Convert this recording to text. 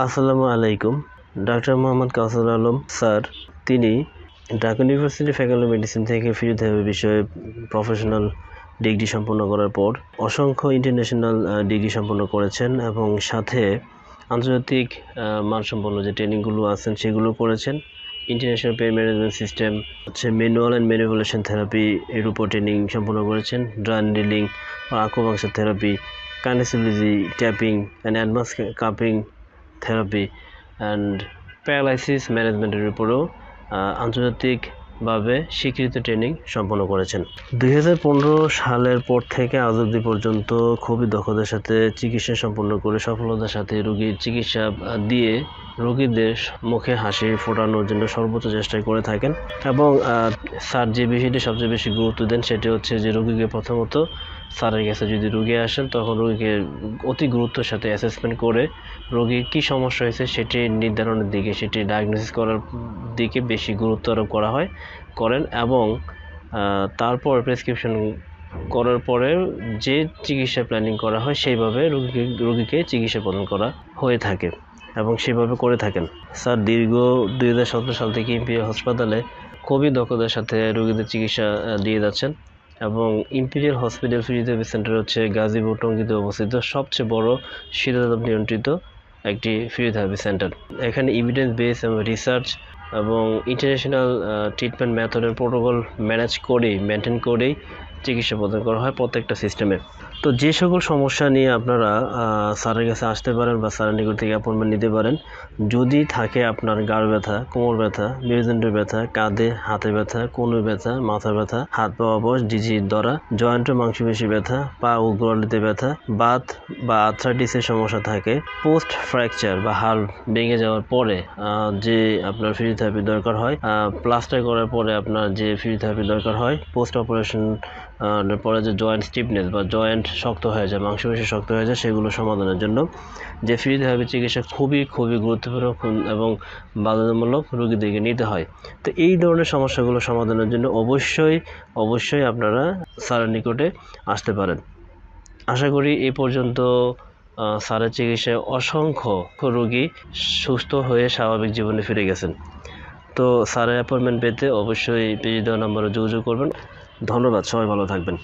আসসালামু আলাইকুম। Doctor Mohammad Kausar Alam, sir. তিনি ঢাকা ইউনিভার্সিটি ফ্যাকাল্টি মেডিসিন থেকে ফিজিওথেরাপি বিষয়ে প্রফেশনাল ডিগ্রি সম্পন্ন করার পর অসংখ্য ইন্টারন্যাশনাল ডিগ্রি সম্পন্ন করেছেন এবং সাথে আন্তর্জাতিক মানসম্পন্ন যে ট্রেনিংগুলো আছেন সেগুলো করেছেন। ইন্টারন্যাশনাল পেন ম্যানেজমেন্ট সিস্টেম, হচ্ছে ম্যানুয়াল অ্যান্ড ম্যানিপুলেশন থেরাপি এর উপর ট্রেনিং সম্পন্ন করেছেন। ড্রান ডিলিং বা therapy kinesiology taping, and advance cupping therapy and paralysis ম্যানেজমেন্টের উপরেও আন্তর্জাতিকভাবে স্বীকৃত ট্রেনিং সম্পন্ন করেছেন। দু হাজার পনেরো সালের পর থেকে আজ অব্দি পর্যন্ত খুবই দক্ষতার সাথে চিকিৎসা সম্পন্ন করে সফলতার সাথে রুগীর চিকিৎসা দিয়ে রোগীদের মুখে হাসি ফোটানোর জন্য সর্বোচ্চ চেষ্টা করে থাকেন। এবং স্যার যে বিষয়টি সবচেয়ে বেশি গুরুত্ব দেন সেটি হচ্ছে যে রোগীকে প্রথমত স্যারের কাছে যদি রোগী আসেন, তখন রোগীকে অতি গুরুত্বের সাথে অ্যাসেসমেন্ট করে রোগীর কী সমস্যা হয়েছে সেটি নির্ধারণের দিকে, সেটি ডায়াগনোসিস করার দিকে বেশি গুরুত্ব আরোপ করা হয়, করেন এবং তারপর প্রেসক্রিপশন করার পরে যে চিকিৎসা প্ল্যানিং করা হয় সেইভাবে রোগীকে রোগীকে চিকিৎসা প্রদান করা হয়ে থাকে। এবং সেভাবে করে থাকেন। স্যার, দীর্ঘ দু হাজার সতেরো সাল থেকে ইম্পিরিয়াল হাসপাতালে খুবই দক্ষতার সাথে রোগীদের চিকিৎসা দিয়ে যাচ্ছেন এবং ইম্পিরিয়াল হসপিটাল ফিজিওথেরাপি সেন্টার হচ্ছে গাজীপুর টঙ্গীতে অবস্থিত। সবচেয়ে বড় শীতাতপ নিয়ন্ত্রিত একটি ফিজিওথেরাপি সেন্টার। এখানে ইভিডেন্স বেস এবং রিসার্চ এবং ইন্টারন্যাশনাল ট্রিটমেন্ট মেথডের প্রোটোকল ম্যানেজ করেই মেনটেন করেই চিকিৎসা প্রদান করা হয় প্রত্যেকটা সিস্টেমে তো যে সকল সমস্যা নিয়ে আপনারা স্যারের কাছে আসতে পারেন বা স্যারের নিকট থেকে অ্যাপয়েন্টমেন্ট নিতে পারেন, যদি থাকে আপনার গাড় ব্যথা, কোমর ব্যথা মেরুদণ্ডের ব্যথা, কাঁধে হাতে ব্যথা কোনো ব্যথা, মাথা ব্যথা, হাত পা অবশ ডিজির দ্বারা, জয়েন্ট মাংসপেশি ব্যথা, পা ও গোড়ালিতে ব্যথা, বাত বা আর্থ্রাইটিসের সমস্যা থাকে পোস্ট ফ্র্যাকচার বা হাড় ভেঙে যাওয়ার পরে যে আপনার ফিজিওথেরাপি দরকার হয় প্লাস্টার করার পরে আপনার যে ফিজিওথেরাপি দরকার হয় পোস্ট অপারেশন পরে যে জয়েন্ট স্টিফনেস বা জয়েন্ট শক্ত হয়ে যায় মাংসপেশি শক্ত হয়ে যায়, সেগুলো সমাধানের জন্য। যে ফিজিওথেরাপি চিকিৎসা খুবই খুবই গুরুত্বপূর্ণ এবং বাধ্যতামূলক রোগীদেরকে নিতে হয়। তো এই ধরনের সমস্যাগুলো সমাধানের জন্য অবশ্যই অবশ্যই আপনারা স্যারের নিকটে আসতে পারেন। আশা করি এই পর্যন্ত স্যারের চিকিৎসায় অসংখ্য রোগী সুস্থ হয়ে স্বাভাবিক জীবনে ফিরে গেছেন। তো স্যারের অ্যাপয়েন্টমেন্ট পেতে অবশ্যই পেজে দেওয়া নম্বরে যোগাযোগ করবেন। ধন্যবাদ, সবাই ভালো থাকবেন।